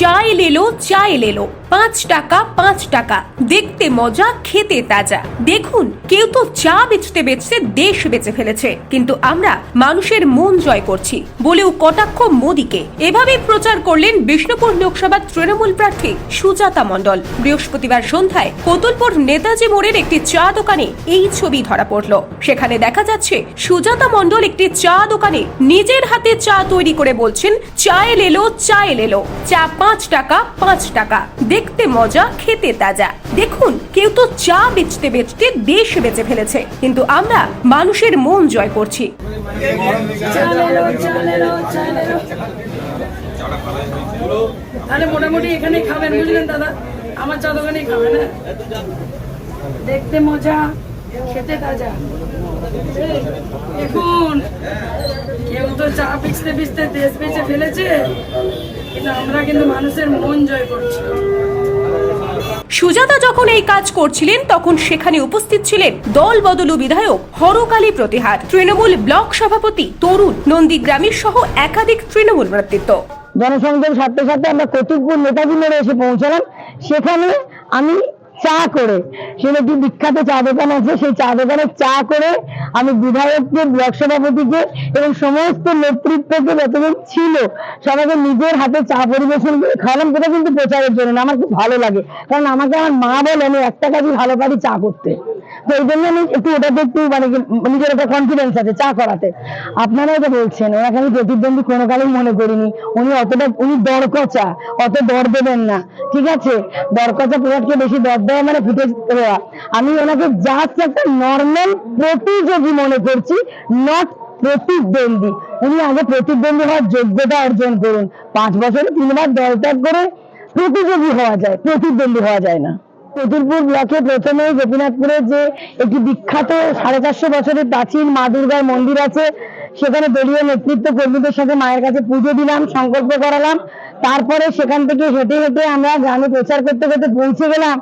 চাই লেলো চাই লেলো পাঁচ টাকা পাঁচ টাকা। দেখতে মজা, খেতে তাজা। দেখুন, কেউ তো চা বেচতে বেচতে দেশ বেচে ফেলেছে। কিন্তু আমরা মানুষের মন জয় করছি, বলেও কটাক্ষ মোদীকে। এভাবে প্রচার করলেন বিষ্ণুপুর লোকসভার তৃণমূল প্রার্থী সুজাতা মণ্ডল। বৃহস্পতিবার সন্ধ্যায় কতুলপুর নেতাজি মোড়ের একটি চা দোকানে এই ছবি ধরা পড়ল। সেখানে দেখা যাচ্ছে, সুজাতা মণ্ডল একটি চা দোকানে নিজের হাতে চা তৈরি করে বলছেন চায়ে লেলো চায়ে লেলো চা পাঁচ টাকা পাঁচ টাকা। দেখতে মজা, খেতে তাজা। দেখুন, কেউ তো চা বেচতে বেচতে দেশ বেচে ফেলেছে। কিন্তু আমরা মানুষের মন জয় করছি। হ্যাঁ? দেখতে মজা দেখুন, কেউ তো চা পিছতে পিছতে দেশ বেঁচে ফেলেছে আমরা কিন্তু মানুষের মন জয় করছি। সুজাতা যখন এই কাজ করছিলেন, তখন সেখানে উপস্থিত ছিলেন দল বদলু বিধায়ক হরকালী প্রতিহার, তৃণমূল ব্লক সভাপতি তরুণ নন্দীগ্রামের সহ একাধিক তৃণমূল নেতৃত্ব। জনসংযোগ সাথে সাথে আমরা কতিপুর নেতাজি মোড়ে এসে পৌঁছালাম। সেখানে আমি চা করে। একটি বিখ্যাত চা দোকান আছে, সেই চা দোকানে চা করে আমি বিধায়ককে ব্লক সভাপতিকে এবং সমস্ত নেতৃত্বকে যতজন ছিল, সবাইকে নিজের হাতে চা পরিবেশন করে খাওয়ালাম। সেটা কিন্তু প্রচারের জন্য আমার খুব ভালো লাগে। কারণ আমাকে আমার মা বলে, আমি একটা কাজই ভালো পারি চা করতে। তো এই জন্য আমি একটু ওটাতে একটু মানে নিজের একটা কনফিডেন্স আছে চা করাতে। আপনারা এটা বলছেন, ওনাকে আমি প্রতিদ্বন্দ্বী কোনো কালেই মনে করিনি। উনি অতটা, উনি দরকচা, অত দর দেবেন না। ঠিক আছে? দরকচা প্রভাবকে বেশি দর দেওয়া মানে ফুটে দেওয়া। আমি ওনাকে জাস্ট একটা নর্মাল প্রতিযোগী মনে করছি নট প্রতিদ্বন্দ্বী। উনি আগে প্রতিদ্বন্দ্বী হওয়ার যোগ্যতা অর্জন করুন। পাঁচ বছরে তিনবার দল ত্যাগ করে প্রতিযোগী হওয়া যায়, প্রতিদ্বন্দ্বী হওয়া যায় না। কতুলপুর ব্লকে প্রথমে গোপীনাথপুরে যে একটি বিখ্যাত সাড়ে চারশো বছরের প্রাচীন মা দুর্গার মন্দির আছে, সেখানে দলীয় নেতৃত্ব কর্মীদের সাথে মায়ের কাছে পুজো দিলাম, সংকল্প করালাম। তারপরে সেখান থেকে হেঁটে হেঁটে আমরা গ্রামে প্রচার করতে করতে পৌঁছে গেলাম।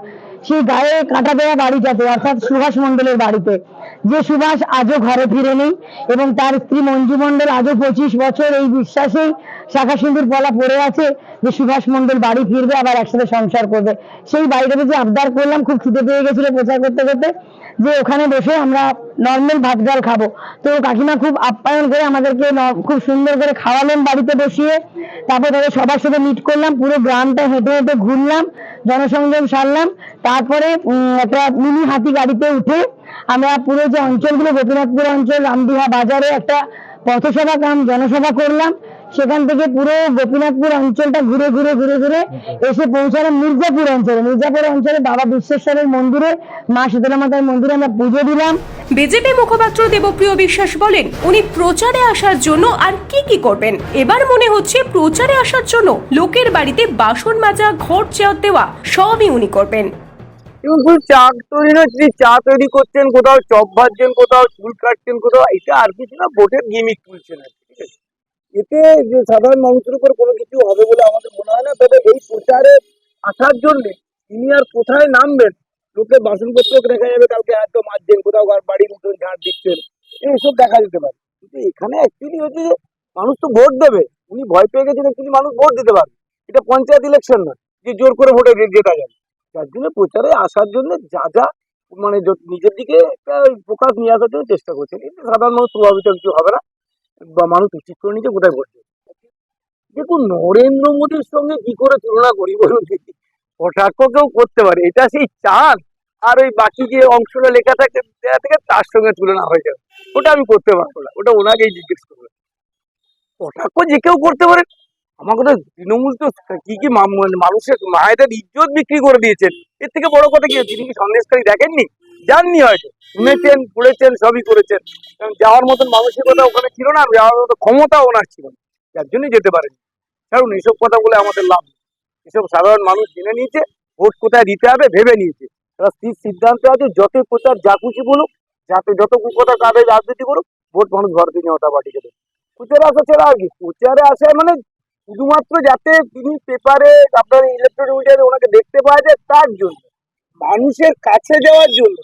সেই গায়ে কাটা দেওয়া বাড়িটাতে, অর্থাৎ সুভাষ মন্ডলের বাড়িতে। যে সুভাষ আজও ঘরে ফিরে নেই এবং তার স্ত্রী মঞ্জু মন্ডল আজও পঁচিশ বছর এই বিশ্বাসেই শাখা সিন্দুর পলা পড়ে আছে যে সুভাষ মন্ডল বাড়ি ফিরবে, আবার একসাথে সংসার করবে। সেই বাড়িটাতে যে আবদার করলাম, খুব খিদে পেয়ে গেছিল প্রচার করতে করতে, যে ওখানে বসে আমরা নর্মাল ভাত ডাল খাব। তো কাকিমা খুব আপ্যায়ন করে আমাদেরকে খুব সুন্দর করে খাওয়ালেন বাড়িতে বসিয়ে। তারপর তাদের সবার সাথে মিট করলাম, পুরো গ্রামটা হেঁটে হেঁটে ঘুরলাম, জনসংযোগ সারলাম। তারপরে একটা মিনি হাতি গাড়িতে উঠে আমরা পুরো যে অঞ্চলগুলো, গোপীনাথপুর অঞ্চল রামদিহা বাজারে একটা পথসভা কাম জনসভা করলাম। সেখান থেকে পুরো গোপীনাথপুর অঞ্চলটা ঘুরে ঘুরে ঘুরে ঘুরে এসে পৌঁছালাম মির্জাপুর অঞ্চলে। মির্জাপুর অঞ্চলে বাবা বিশ্বেশ্বরের মন্দিরে মা শীতলা মাতার মন্দিরে আমরা পুজো দিলাম। বিজেপি মুখপাত্র দেবপ্রিয় বিশ্বাস বলেন উনি প্রচারে আসার জন্য আর কি কি করবেন? এবার মনে হচ্ছে প্রচারে আসার জন্য লোকের বাড়িতে বাসন মাজা ঘর চেয়ার দেওয়া সবই উনি করবেন। এবং শুধু চা তৈরি তিনি চা তৈরি করছেন কোথাও চপ ভাজছেন কোথাও চুল কাটছেন কোথাও এটা আর কিছু না ভোটের গিমিক তুলছেন আর এতে যে সাধারণ মানুষের উপর কোনো কিছু হবে বলে আমাদের মনে হয় না, তবে এই প্রচারে আসার জন্য তিনি আর কোথায় নামবেন? লোকের বাসনপত্র দেখা যাবে কালকে এত মাজছেন কোথাও বাড়ির উঠোন ঝাড় দিচ্ছেন, এইসব দেখা যেতে পারে। কিন্তু এখানে অ্যাকচুয়ালি হচ্ছে যে মানুষ তো ভোট দেবে, উনি ভয় পেয়ে গেছেন অ্যাকচুয়ালি মানুষ ভোট দিতে পারবে। এটা পঞ্চায়েত ইলেকশন না, যে জোর করে ভোটে জেতা যাবে। যার জন্য প্রচারে আসার জন্য যা যা মানে নিজের দিকে একটা ফোকাস নিয়ে আসার জন্য চেষ্টা করছেন। এতে সাধারণ মানুষ প্রভাবিত কিছু হবে না। বা মানুষ উচিত করে নিতে কোথায় ভোট দেবে। দেখুন, নরেন্দ্র মোদীর সঙ্গে কি করে তুলনা করি বলুন কটাক্ষ কেউ করতে পারে, এটা সেই চাঁদ। আর ওই বাকি যে অংশটা লেখা থাকে, দেয়া থেকে তার সঙ্গে তুলনা হয়ে যাবে। ওটা আমি করতে পারব না, ওটা ওনাকেই জিজ্ঞেস করবে। কটাক্ষ যে কেউ করতে পারে আমাকে তো তৃণমূল তো কি কি মানে মানুষের মায়েদের ইজ্জত বিক্রি করে দিয়েছেন। এর থেকে বড় কথা কি? তিনি কি সন্দেশকারী দেখেননি? জাননি হয়তো। শুনেছেন, পড়েছেন, সবই করেছেন। কারণ যাওয়ার মতন মানসিকতা ওখানে ছিল না যাওয়ার মতো ক্ষমতা ওনার ছিল না। যার জন্যই যেতে পারেন। কারণ এইসব কথা বলে আমাদের লাভ নেই। এসব সাধারণ মানুষ জেনে নিয়েছে, ভোট কোথায় দিতে হবে ভেবে নিয়েছে। তারা স্থির সিদ্ধান্ত আছে যত প্রচার যা খুশি বলুক, যাতে যত কুকথা কাদের রাজনীতি করুক, ভোট মানুষ ভারতীয় জনতা পার্টিকে দেবে। প্রচারে আসা ছাড়া আর কি? প্রচারে আসে মানে শুধুমাত্র যাতে তিনি পেপারে আপনার ইলেকট্রনিক মিডিয়াতে ওনাকে দেখতে পাওয়া যায়, তার জন্য। মানুষের কাছে যাওয়ার জন্য।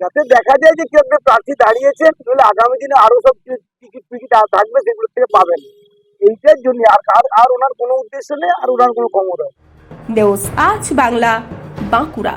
যাতে দেখা যায় যে কেউ একটা প্রার্থী দাঁড়িয়েছেন, তাহলে আগামী দিনে আরও সব টিকিট ফিকিট থাকবে সেগুলো থেকে পাবেন। এইটার জন্য আর আর ওনার কোনো উদ্দেশ্য নেই, আর ওনার কোনো ক্ষমতা নেই। আজ বাংলা বাঁকুড়া।